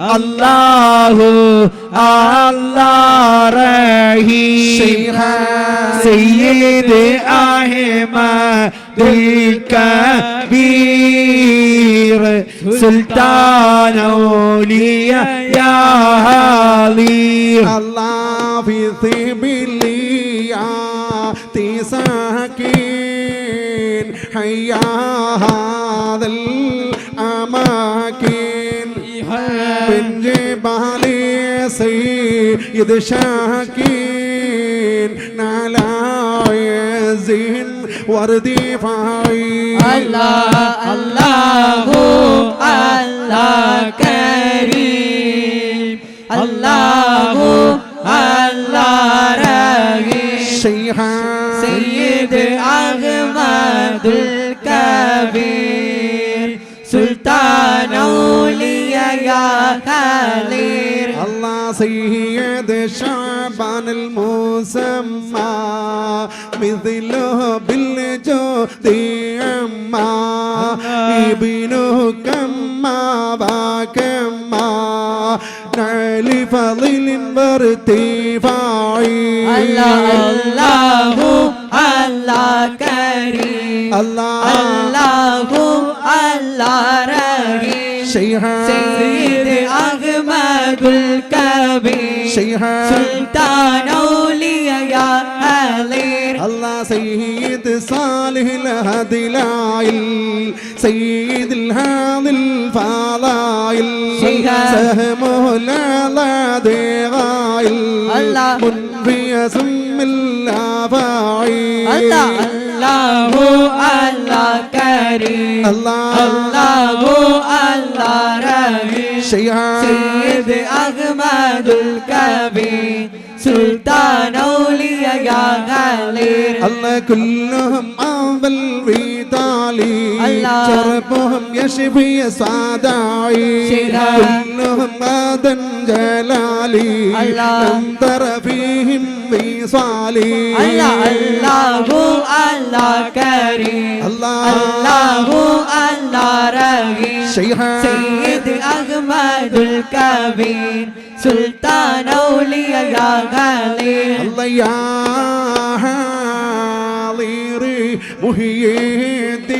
الله الله رحيم سيد احمد الكبير سلطان اولياء يا علي الله في ثبليا تساكين حياها سيد شاكين على يزين وردفاعي الله الله الله كريم. الله الله رحيم. شيخا سيد أحمد الكبير سلطان أولياء يا خليل. سيد شعبان المسمى مثله بالجود أما ابنه كما باكما نعل فضل الله الله الله كريم الله الله الله رحيم شيخا سيد أحمد الكبير. شيخا سلطان أولياء الله سيد صالح الهدي العيل سيد الهادي الفضائل. سهمه الأعلى دغائل الله. منفي سم الأفاعيل. الله. الله الله كريم. الله الله. الله. سيد أحمد الكبير سلطان أولياء يا خليل الله كلهم أفضل ويتالي الله. شرفهم يشفي صداعي. كلهم غدا جلالي الله. انظر فيهم وصالي الله الله الله كريم الله. الله الله شيخا سيد أحمد الكبير سلطان أولياء يا خليل الله يا حاضري محيي الدين